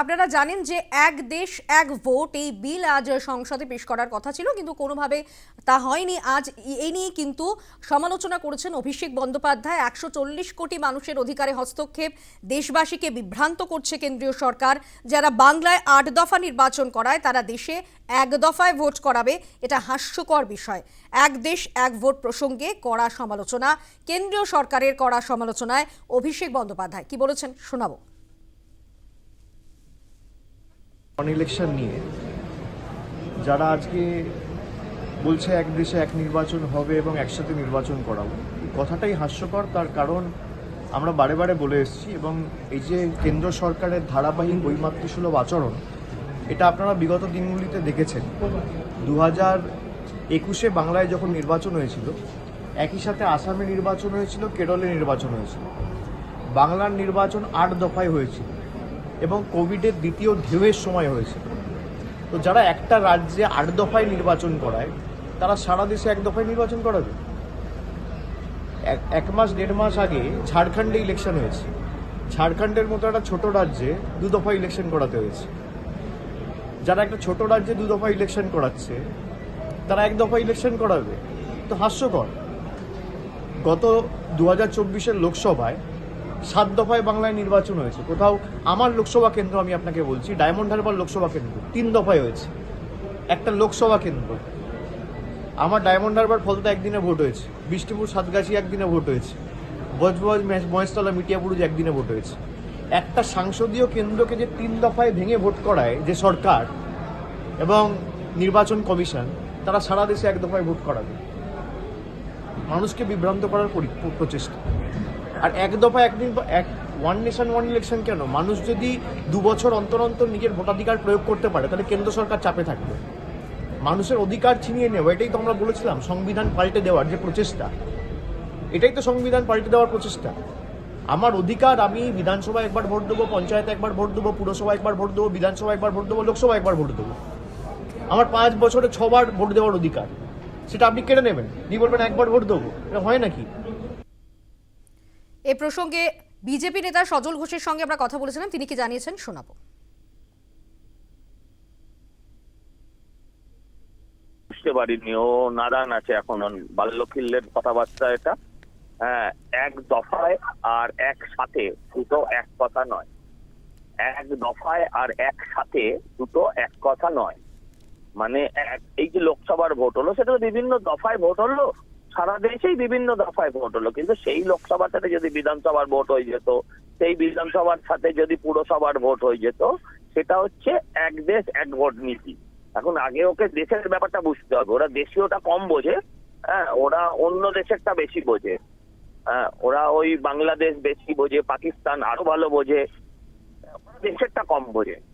আপনারা জানেন যে এক দেশ, এক ভোট, এই বিল আজ সংসদে পেশ করার কথা ছিল, কিন্তু কোনোভাবে তা হয়নি। আজ এই নিয়ে কিন্তু সমালোচনা করেছেন অভিষেক বন্দ্যোপাধ্যায়। একশো চল্লিশ কোটি মানুষের অধিকারে হস্তক্ষেপ, দেশবাসীকে বিভ্রান্ত করছে কেন্দ্রীয় সরকার। যারা বাংলায় আট দফা নির্বাচন করায়, তারা দেশে এক দফায় ভোট করাবে, এটা হাস্যকর বিষয়। এক দেশ, এক ভোট প্রসঙ্গে কড়া সমালোচনা, কেন্দ্রীয় সরকারের কড়া সমালোচনায় অভিষেক বন্দ্যোপাধ্যায়। কি বলেছেন শোনাবো। ইলেকশন নিয়ে, যারা আজকে বলছে এক দেশে এক নির্বাচন হবে এবং একসাথে নির্বাচন করাবো কথাটাই হাস্যকর। তার কারণ আমরা বারে বারে বলে এসেছি এবং এই যে কেন্দ্র সরকারের ধারাবাহিক বৈমাতৃসুলভ আচরণ, এটা আপনারা বিগত দিনগুলিতে দেখেছেন। দু হাজার একুশে বাংলায় যখন নির্বাচন হয়েছিল, একই সাথে আসামে নির্বাচন হয়েছিল, কেরলে নির্বাচন হয়েছিল। বাংলার নির্বাচন আট দফায় হয়েছিল। এবং কোভিডের দ্বিতীয় ঢেউয়ের সময় হয়েছিল তো যারা একটা রাজ্যে আট দফায় নির্বাচন করায়, তারা সারা দেশে এক দফায় নির্বাচন করাবে? এক- মাস, দেড় মাস আগে ঝাড়খণ্ডে ইলেকশন হয়েছে। ঝাড়খণ্ডের মতো একটা ছোট রাজ্যে দু দফা ইলেকশন করাতে হয়েছে। যারা একটা ছোট রাজ্যে দু দফা ইলেকশন করাচ্ছে, তারা এক দফা ইলেকশন করাবে? তো হাস্যকর। গত দু হাজার চব্বিশের লোকসভায় সাত দফায় বাংলায় নির্বাচন হয়েছে। কোথাও আমার লোকসভা কেন্দ্র আমি আপনাকে বলছি, ডায়মন্ড হারবার লোকসভা কেন্দ্র, তিন দফায় হয়েছে। একটা লোকসভা কেন্দ্র। আমার ডায়মন্ড হারবার ফলতে একদিনে ভোট হয়েছে। বিষ্ণুপুর, সাতগাছি একদিনে ভোট হয়েছে। বজবজ মহেশতলা, মিটিয়াপুরুজ একদিনে ভোট হয়েছে। একটা সাংসদীয় কেন্দ্রকে যে তিন দফায় ভেঙে ভোট করায় যে সরকার এবং নির্বাচন কমিশন, তারা সারা দেশে এক দফায় ভোট করাবে। মানুষকে বিভ্রান্ত করার পরি- প্রচেষ্টা। আর এক দফা একদিন এক ওয়ান নেশন ওয়ান ইলেকশন কেন? মানুষ যদি দু বছর অন্তর অন্তর নিজের ভোটাধিকার প্রয়োগ করতে পারে, তাহলে কেন্দ্র সরকার চাপে থাকবে। মানুষের অধিকার ছিনিয়ে নেওয়া, এটাই তো আমরা বলেছিলাম, সংবিধান পাল্টে দেওয়ার যে প্রচেষ্টা। এটাই তো সংবিধান পাল্টে দেওয়ার প্রচেষ্টা। আমার অধিকার আমি বিধানসভায় একবার ভোট দেবো, পঞ্চায়েতে একবার ভোট দেবো পুরসভা একবার ভোট দেবো বিধানসভা একবার ভোট দেবো লোকসভা একবার ভোট দেবো। আমার পাঁচ বছরে ছবার ভোট দেওয়ার অধিকার। সেটা আপনি কেড়ে নেবেন? দিয়ে বলবেন, একবার ভোট দেবো। এটা হয় নাকি? এ প্রসঙ্গে বিজেপি নেতা সজল ঘোষের সঙ্গে আমরা কথা বলেছিলাম। তিনি কি জানিয়েছেন? শোনাবো। বুঝতে পারিনি ও নাদান আছে এখন। বাল্যকিল্লের কথাবার্তা এটা। হ্যাঁ এক দফায় আর একসাথে দুটো এক কথা নয়। এক দফায় আর একসাথে দুটো এক কথা নয়। মানে এই যে লোকসভার ভোট হলো, সেটা বিভিন্ন দফায় ভোট হলো। সারা দেশেই বিভিন্ন দফায় ভোট হলো। কিন্তু সেই লোকসভার সাথে যদি বিধানসভার ভোট হয়ে যেত, সেই বিধানসভার সাথে যদি পুরসভার ভোট হয়ে যেত, সেটা হচ্ছে এক দেশ, এক ভোট নীতি। এখন আগে ওকে দেশের ব্যাপারটা বুঝতে হবে। ওরা দেশীয়টা কম বোঝে হ্যাঁ ওরা অন্য দেশেরটা বেশি বোঝে। হ্যাঁ ওরা ওই বাংলাদেশ বেশি বোঝে, পাকিস্তান আরও ভালো বোঝে। দেশেরটা কম বোঝে।